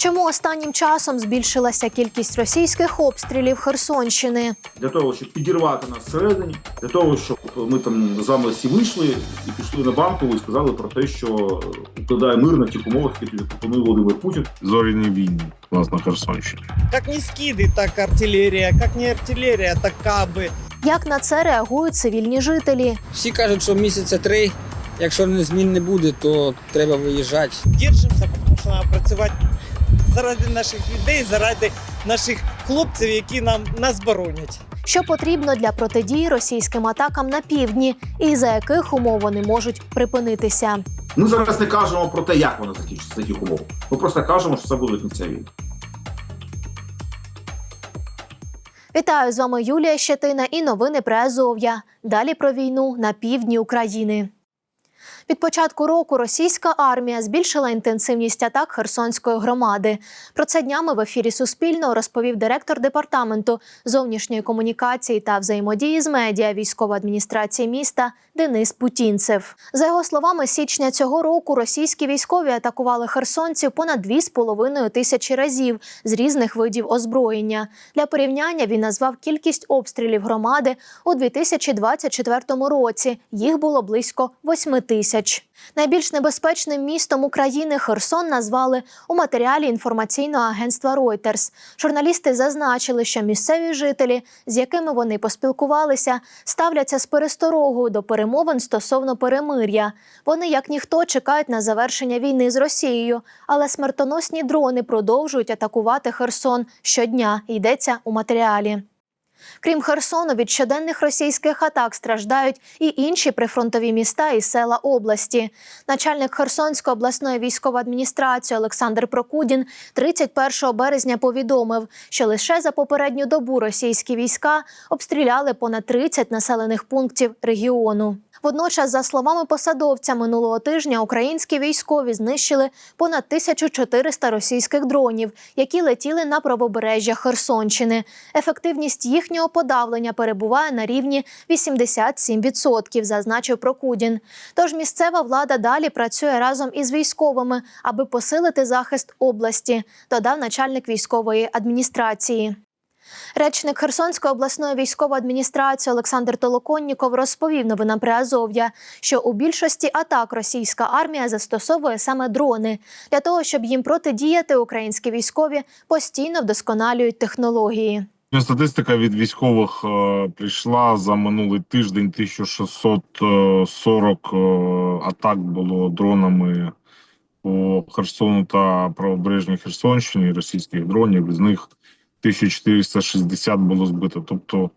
Чому останнім часом збільшилася кількість російських обстрілів Херсонщини? для того, щоб підірвати нас всередині, для того, щоб ми там з вами всі вийшли і пішли на банкову і сказали про те, що укладає мир на тих умовах, які тобі пропонує Володимир Путін. зоряні війни у нас на Херсонщині. Как не скиды, так артиллерия, как не артиллерия, так кабы. Як на це реагують цивільні жителі? Всі кажуть, що місяця три, якщо не змін не буде, то треба виїжджати. Держимося, тому що треба працювати заради наших людей, заради наших хлопців, які нам нас боронять. Що потрібно для протидії російським атакам на півдні, і за яких умов вони можуть припинитися? Ми зараз не кажемо про те, як вона закінчиться за таких умов. Ми просто кажемо, що це буде кінця війни. Вітаю з вами Юлія Щетина і новини про Азов'я. Далі про війну на півдні України. Від початку року російська армія збільшила інтенсивність атак Херсонської громади. Про це днями в ефірі Суспільного розповів директор департаменту зовнішньої комунікації та взаємодії з медіа військової адміністрації міста Денис Путінцев. За його словами, січня цього року російські військові атакували херсонців понад 2,5 тисячі разів з різних видів озброєння. Для порівняння він назвав кількість обстрілів громади у 2024 році. Їх було близько 8 тисяч. Найбільш небезпечним містом України Херсон назвали у матеріалі інформаційного агентства Reuters. Журналісти зазначили, що місцеві жителі, з якими вони поспілкувалися, ставляться з пересторогою до перемовин стосовно перемир'я. Вони, як ніхто, чекають на завершення війни з Росією, але смертоносні дрони продовжують атакувати Херсон щодня. Йдеться у матеріалі. Крім Херсону, від щоденних російських атак страждають і інші прифронтові міста і села області. Начальник Херсонської обласної військової адміністрації Олександр Прокудін 31 березня повідомив, що лише за попередню добу російські війська обстріляли понад 30 населених пунктів регіону. Водночас, за словами посадовця, минулого тижня українські військові знищили понад 1400 російських дронів, які летіли на правобережжя Херсонщини. Ефективність їхнього подавлення перебуває на рівні 87%, зазначив Прокудін. Тож місцева влада далі працює разом із військовими, аби посилити захист області, додав начальник військової адміністрації. Речник Херсонської обласної військової адміністрації Олександр Толоконніков розповів новинам при Азов'я, що у більшості атак російська армія застосовує саме дрони. Для того, щоб їм протидіяти, українські військові постійно вдосконалюють технології. Статистика від військових е, прийшла за минулий тиждень 1640 е, атак було дронами по Херсону та правобережній Херсонщині російських дронів. З них 1460 було збито. Тобто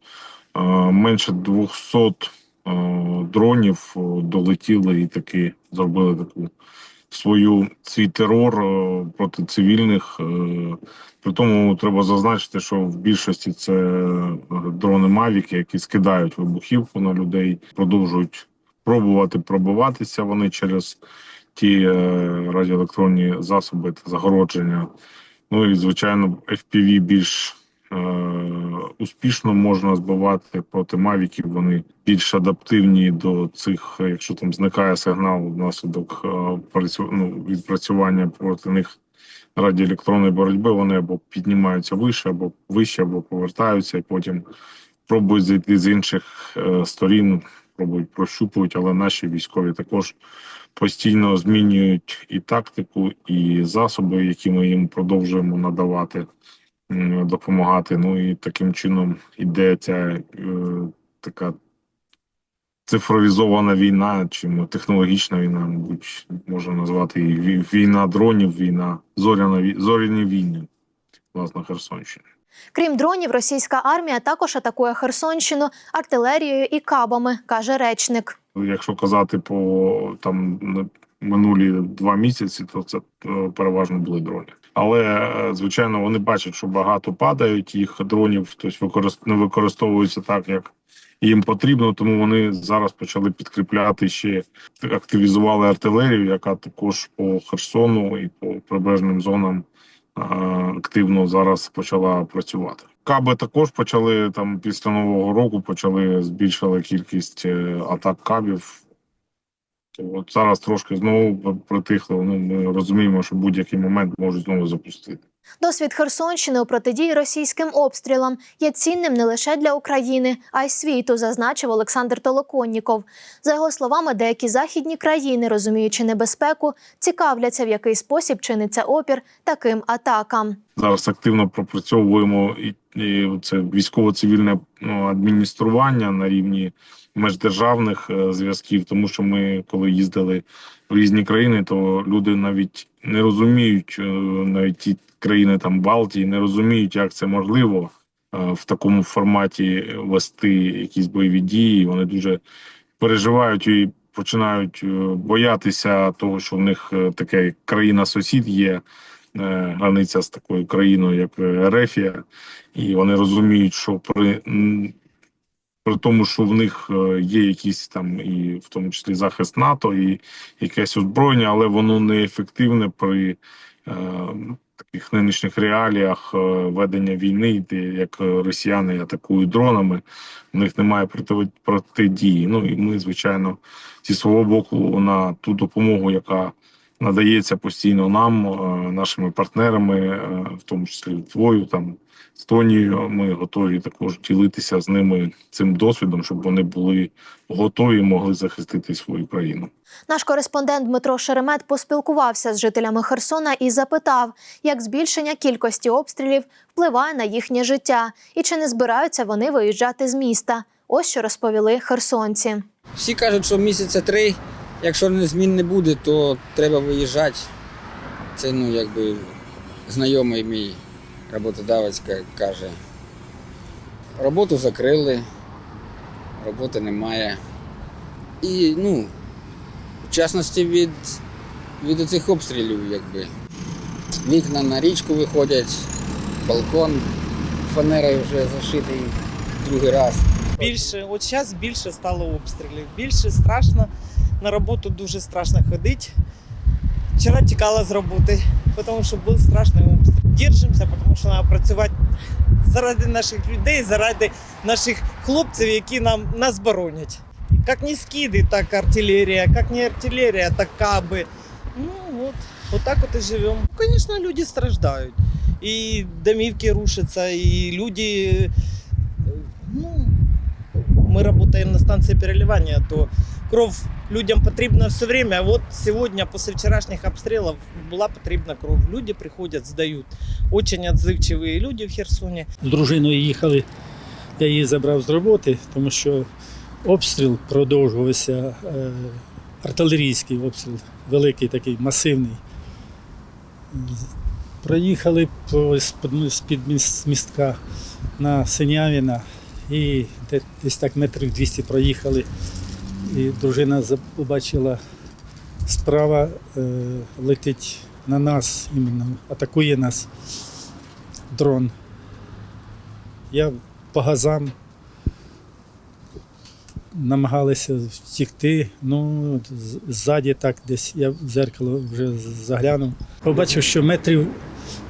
е, менше 200 е, дронів е, долетіли і таки зробили таку свою свій терор проти цивільних. При тому треба зазначити, що в більшості це дрони Мавіки, які скидають вибухівку на людей, продовжують пробувати пробиватися вони через ті радіоелектронні засоби та загородження. Ну і звичайно, FPV більш е, успішно можна збивати проти мавіків. Вони більш адаптивні до цих, якщо там зникає сигнал внаслідок е, ну, відпрацювання проти них радіоелектронної боротьби. Вони або піднімаються вище, або вище, або повертаються, і потім пробують зайти з інших е, сторін, пробують прощупують, але наші військові також постійно змінюють і тактику, і засоби, які ми їм продовжуємо надавати, допомагати. Ну і таким чином іде ця е, така цифровізована війна, чи мо- технологічна війна, мабуть, можна назвати її війна дронів, війна зоряна зоряні війни, власне, на Херсонщині. Крім дронів, російська армія також атакує Херсонщину артилерією і кабами, каже речник. Якщо казати по там минулі два місяці, то це е, переважно були дрони. Але е, звичайно вони бачать, що багато падають їх дронів, тобто не використовуються так, як їм потрібно. Тому вони зараз почали підкріпляти ще активізували артилерію, яка також по Херсону і по прибережним зонам е, активно зараз почала працювати. Каби також почали там після нового року почали збільшили кількість е, атак кабів от зараз трошки знову притихло. Ну ми розуміємо, що будь-який момент можуть знову запустити. Досвід Херсонщини у протидії російським обстрілам є цінним не лише для України, а й світу, зазначив Олександр Толоконніков. За його словами, деякі західні країни, розуміючи небезпеку, цікавляться, в який спосіб чиниться опір таким атакам. Зараз активно пропрацьовуємо і, це військово-цивільне ну, адміністрування на рівні междержавних е, зв'язків, тому що ми, коли їздили в різні країни, то люди навіть не розуміють, е, навіть ті країни там Балтії, не розуміють, як це можливо е, в такому форматі вести якісь бойові дії. Вони дуже переживають і починають боятися того, що в них таке країна-сусід є е, границя з такою країною, як е, Ерефія, і вони розуміють, що при, при тому, що в них е, є якісь там, і в тому числі захист НАТО, і якесь озброєння, але воно не ефективне при е, таких нинішніх реаліях е, ведення війни, де як е, росіяни атакують дронами, в них немає проти, протидії. Ну і ми, звичайно, зі свого боку на ту допомогу, яка надається постійно нам, е, нашими партнерами, е, в тому числі Литвою, там Естонією. Ми готові також ділитися з ними цим досвідом, щоб вони були готові, і могли захистити свою країну. Наш кореспондент Дмитро Шеремет поспілкувався з жителями Херсона і запитав, як збільшення кількості обстрілів впливає на їхнє життя і чи не збираються вони виїжджати з міста. Ось що розповіли херсонці. Всі кажуть, що місяця три, якщо змін не буде, то треба виїжджати. Це ну якби знайомий мій роботодавець каже. Роботу закрили, роботи немає. І ну, в частності від, від цих обстрілів, якби. Вікна на річку виходять, балкон фанерою вже зашитий другий раз. Більше, от зараз більше стало обстрілів. Більше страшно. На роботу дуже страшно ходити. Вчора тікала з роботи, тому що був страшний обстріл. Держимося, тому що треба працювати заради наших людей, заради наших хлопців, які нам нас боронять. Як не скиди, так артилерія, як не артилерія, так каби. Ну от, от так от і живемо. Звісно, люди страждають. І домівки рушаться, і люди. е, Ну, мы работаем на станции переливания, то кров Людям потрібна все время. Вот сегодня, после вчерашних обстрелов, була потрібна кров. Люди приходять, здають. Очень отзывчивые люди в Херсоні. з дружиною їхали. Я її забрав з роботи, тому що обстріл продовжувався, е, артилерійський обстріл, великий такий, масивний. Проїхали з-під містка на Синявіна і десь так метрів 200 проїхали. І дружина побачила справа е, летить на нас, іменно, атакує нас дрон. Я по газам намагалися втікти. Ну, ззаді так десь я в дзеркало вже заглянув. Побачив, що метрів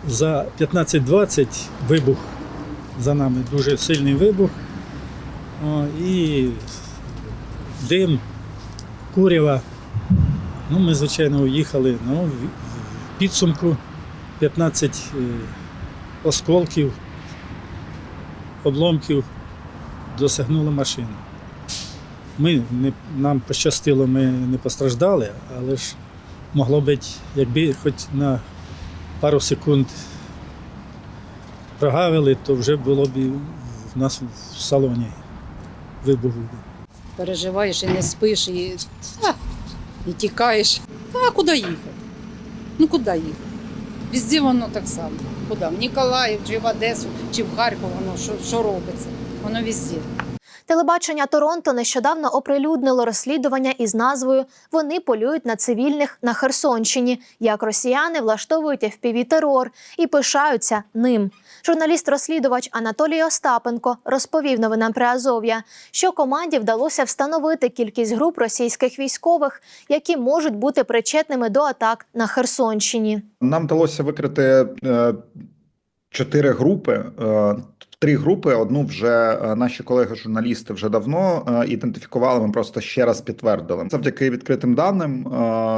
за 15-20 вибух за нами, дуже сильний вибух. О, і дим, курява. Ну, ми, звичайно, уїхали. Ну, в підсумку 15 е, осколків обломків досягнули машину. Ми не, нам пощастило, ми не постраждали, але ж могло бути, якби хоч на пару секунд прогавили, то вже було б в нас в салоні вибух. Переживаєш і не спиш, і, а, і тікаєш. А куди їхати? Ну куди їхати? Везде воно так само. Куди? В Ніколаїв, чи в Одесу, чи в Харків, воно що, що робиться? Воно везде. Телебачення Торонто нещодавно оприлюднило розслідування із назвою Вони полюють на цивільних на Херсонщині, як росіяни влаштовують fpv терор і пишаються ним. Журналіст-розслідувач Анатолій Остапенко розповів новинам Приазов'я, що команді вдалося встановити кількість груп російських військових, які можуть бути причетними до атак на Херсонщині. Нам вдалося викрити е, чотири групи. е, Три групи. Одну вже е, наші колеги-журналісти вже давно е, ідентифікували. Ми просто ще раз підтвердили. Завдяки відкритим даним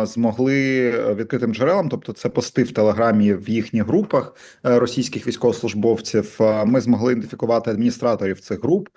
змогли відкритим джерелам, тобто це пости в телеграмі в їхніх групах російських військовослужбовців. Ми змогли ідентифікувати адміністраторів цих груп.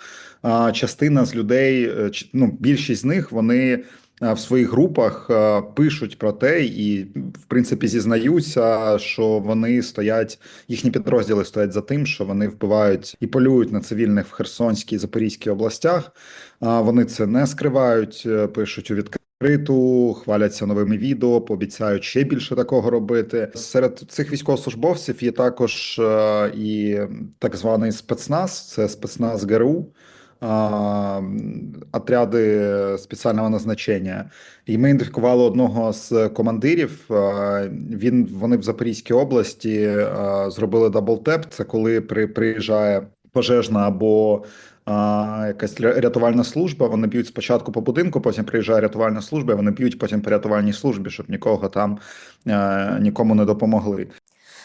Частина з людей, ну більшість з них вони в своїх групах пишуть про те і, в принципі, зізнаються, що вони стоять, їхні підрозділи стоять за тим, що вони вбивають і полюють на цивільних в Херсонській і Запорізькій областях. Вони це не скривають, е, пишуть у відкриту, хваляться новими відео, пообіцяють ще більше такого робити. Серед цих військовослужбовців є також е, і так званий спецназ, це спецназ ГРУ отряди спеціального назначення. І ми ідентифікували одного з командирів. Він вони в Запорізькій області зробили даблтеп. Це коли при, приїжджає пожежна або якась рятувальна служба. Вони б'ють спочатку по будинку, потім приїжджає рятувальна служба. і Вони б'ють потім по рятувальній службі, щоб нікого там а, нікому не допомогли.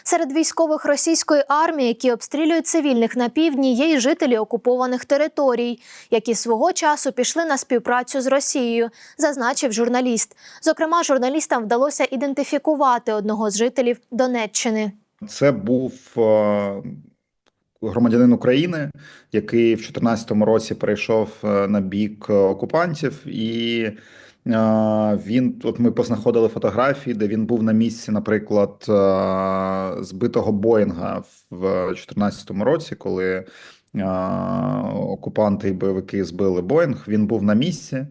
Серед військових російської армії, які обстрілюють цивільних на півдні, є й жителі окупованих територій, які свого часу пішли на співпрацю з Росією, зазначив журналіст. Зокрема, журналістам вдалося ідентифікувати одного з жителів Донеччини. Це був е, громадянин України, який в 2014 році перейшов е, на бік е, окупантів, і він от ми познаходили фотографії, де він був на місці, наприклад, збитого Боїнга в 2014 році, коли окупанти і бойовики збили Боїнг. Він був на місці.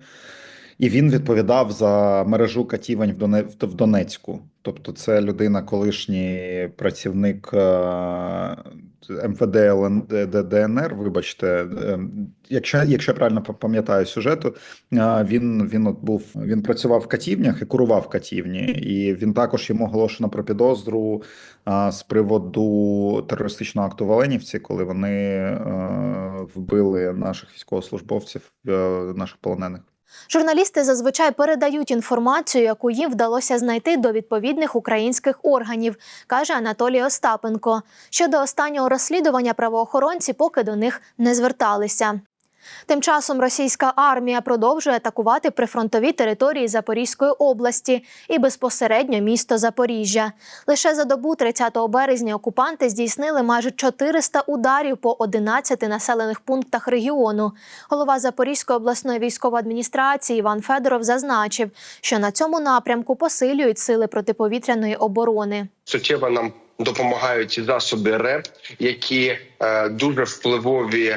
І він відповідав за мережу катівень в Доне- в Донецьку. Тобто, це людина, колишній працівник МВД ДНР. Вибачте, е, якщо, якщо правильно пам'ятаю сюжету, він, він от був він працював в катівнях і курував катівні, і він також йому оголошено про підозру з приводу терористичного акту в Оленівці, коли вони е, вбили наших військовослужбовців, е, наших полонених. Журналісти зазвичай передають інформацію, яку їм вдалося знайти до відповідних українських органів, каже Анатолій Остапенко. Щодо останнього розслідування правоохоронці поки до них не зверталися. Тим часом російська армія продовжує атакувати прифронтові території Запорізької області і безпосередньо місто Запоріжжя. Лише за добу 30 березня окупанти здійснили майже 400 ударів по 11 населених пунктах регіону. Голова Запорізької обласної військової адміністрації Іван Федоров зазначив, що на цьому напрямку посилюють сили протиповітряної оборони. суттєво нам допомагають засоби РЕП, які е, дуже впливові,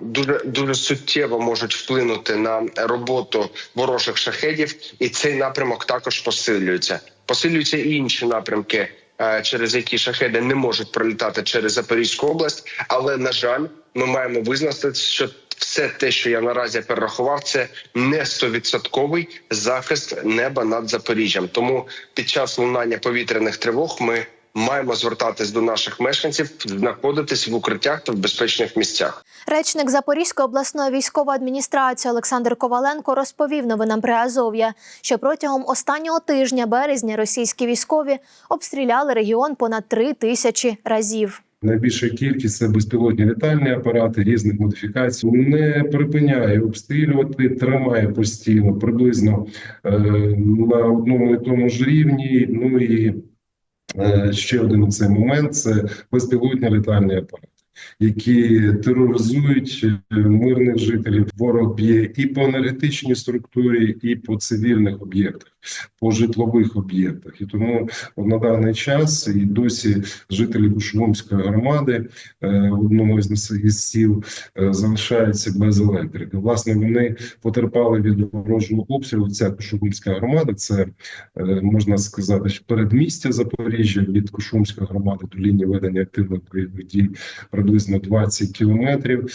дуже дуже суттєво можуть вплинути на роботу ворожих шахедів, і цей напрямок також посилюється. Посилюються і інші напрямки. е, Через які шахеди не можуть пролітати через Запорізьку область, але на жаль, ми маємо визнати, що все те, що я наразі перерахував, це не стовідсотковий захист неба над Запоріжжям. Тому під час лунання повітряних тривог ми маємо звертатись до наших мешканців, знаходитись в укриттях та в безпечних місцях. Речник Запорізької обласної військової адміністрації Олександр Коваленко розповів новинам Приазов'я, що протягом останнього тижня березня російські військові обстріляли регіон понад три тисячі разів. Найбільша кількість це безпілотні літальні апарати різних модифікацій. Не припиняє обстрілювати, тримає постійно приблизно е, на одному і тому ж рівні. Ну і ще один цей момент це безпілотні літальні апарати. Які тероризують е, мирних жителів, ворог б'є і по енергетичній структурі, і по цивільних об'єктах, по житлових об'єктах. І тому на даний час і досі жителі Кушумської громади е, одного із сіл е, залишаються без електрики. Власне, вони потерпали від ворожого обстрілу. Ця Кушумська громада це е, можна сказати, що передмістя Запоріжжя від Кушумської громади до лінії ведення активних бойових дій приблизно 20 кілометрів.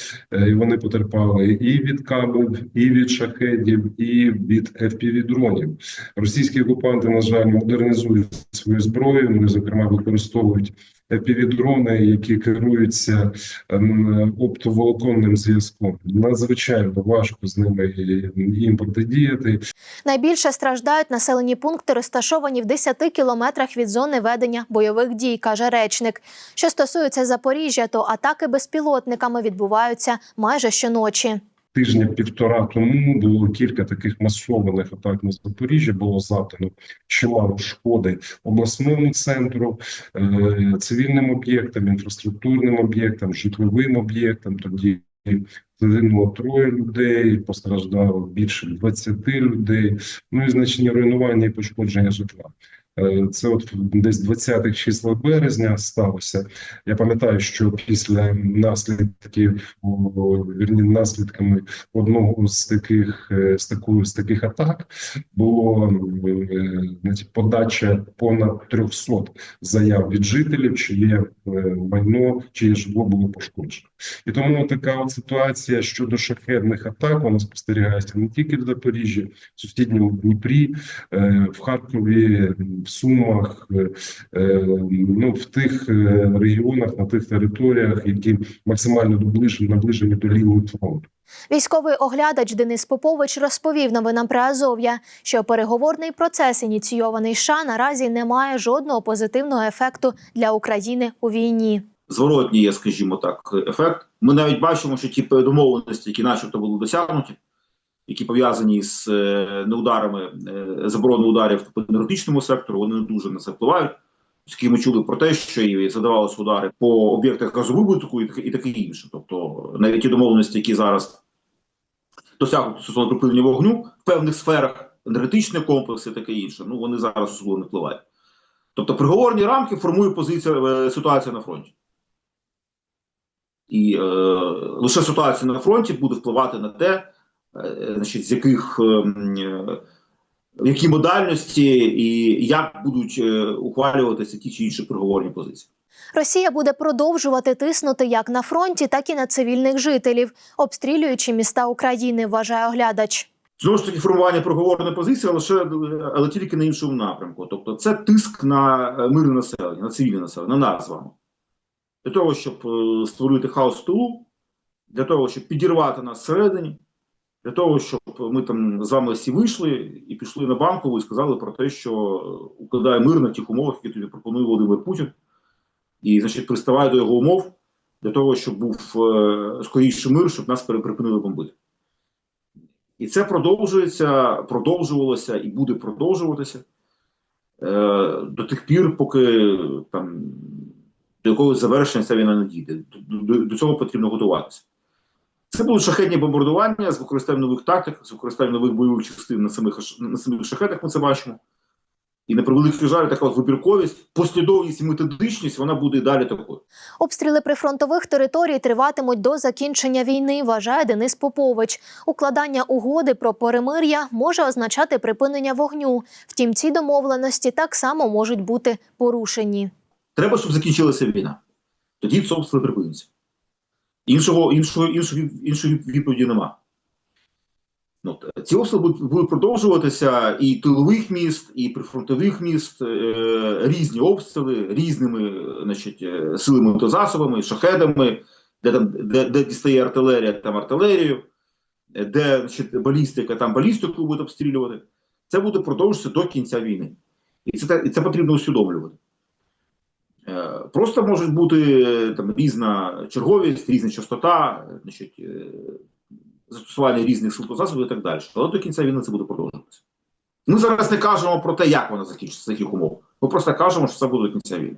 І вони потерпали і від кабів, і від шахедів, і від fpv дронів. Російські окупанти, на жаль, модернізують свою зброю. Вони, зокрема, використовують півдрони, які керуються ем, оптоволоконним зв'язком. Надзвичайно важко з ними їм протидіяти. Найбільше страждають населені пункти, розташовані в 10 кілометрах від зони ведення бойових дій, каже речник. Що стосується Запоріжжя, то атаки безпілотниками відбуваються майже щоночі. Тижня півтора тому було кілька таких масованих атак на Запоріжжя. Було завдано чимало шкоди обласному центру, е, цивільним об'єктам, інфраструктурним об'єктам, житловим об'єктам. Тоді загинуло троє людей, постраждало більше 20 людей. Ну і значні руйнування і пошкодження житла. Е, Це от десь 20-х числах березня сталося. Я пам'ятаю, що після наслідків, вірні, наслідками одного з таких е, з такої з таких атак було е, значить, подача понад 300 заяв від жителів, чиє майно, чиє житло було пошкоджено. І тому така от ситуація щодо шахедних атак вона спостерігається не тільки в Запоріжжі, в сусідньому Дніпрі, е, в Харкові, в Сумах, е, е, ну в тих регіонах, на тих територіях, які максимально доближені наближені до лінії фронту. Військовий оглядач Денис Попович розповів новинам про Азов'я, що переговорний процес, ініційований США, наразі не має жодного позитивного ефекту для України у війні. Зворотній є, скажімо так, ефект. Ми навіть бачимо, що ті домовленості, які начебто були досягнуті, які пов'язані з е, неударами, е, забороною ударів по енергетичному сектору, вони не дуже на це впливають. Оскільки ми чули про те, що і задавалися удари по об'єктах газовибутку і таке, інше. Тобто навіть ті домовленості, які зараз досягнуті стосовно припинення вогню в певних сферах, енергетичний комплекс і таке інше, ну вони зараз особливо не впливають. Тобто приговорні рамки формує позиція е, ситуація на фронті. І е, лише ситуація на фронті буде впливати на те, е, значить, з яких е, е, в якій модальності і як будуть е, ухвалюватися ті чи інші переговорні позиції. Росія буде продовжувати тиснути як на фронті, так і на цивільних жителів, обстрілюючи міста України, вважає оглядач. Знову ж таки, формування проговорної позиції лише але тільки на іншому напрямку. Тобто, це тиск на е, мирне населення, на цивільне населення, на нас з вами. Для того, щоб е, створити хаос в тилу, для того, щоб підірвати нас всередині, для того, щоб ми там з вами всі вийшли і пішли на банкову і сказали про те, що е, укладає мир на тих умовах, які тобі пропонує Володимир Путін, і, значить, приставає до його умов для того, щоб був е, скоріший мир, щоб нас припинили бомбити. І це продовжується, продовжувалося і буде продовжуватися е, до тих пір, поки там до якогось завершення ця війна не дійде. До, до, цього потрібно готуватися. Це будуть шахетні бомбардування з використанням нових тактик, з використанням нових бойових частин на самих, на самих шахетах ми це бачимо. І на превеликий жаль, така вибірковість, послідовність і методичність, вона буде і далі такою. Обстріли прифронтових територій триватимуть до закінчення війни, вважає Денис Попович. Укладання угоди про перемир'я може означати припинення вогню. Втім, ці домовленості так само можуть бути порушені. Треба, щоб закінчилася війна. Тоді це обстріли припиниться. Іншого, іншого, іншої, іншої відповіді нема. Ну, ці обстріли будуть, продовжуватися і тилових міст, і прифронтових міст, е, різні обстріли різними е, значить, е, силами та засобами, шахедами, де, там, де, де дістає артилерія, там артилерію, де значить, балістика, там балістику буде обстрілювати. Це буде продовжуватися до кінця війни. І це, і це потрібно усвідомлювати. Просто можуть бути там різна черговість, різна частота, значить, е, застосування різних засобів і так далі. Але до кінця війни це буде продовжуватися. Ми зараз не кажемо про те, як вона закінчиться з яких умов. Ми просто кажемо, що це буде до кінця війни.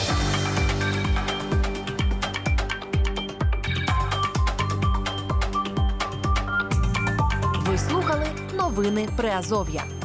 Новини Приазов'я.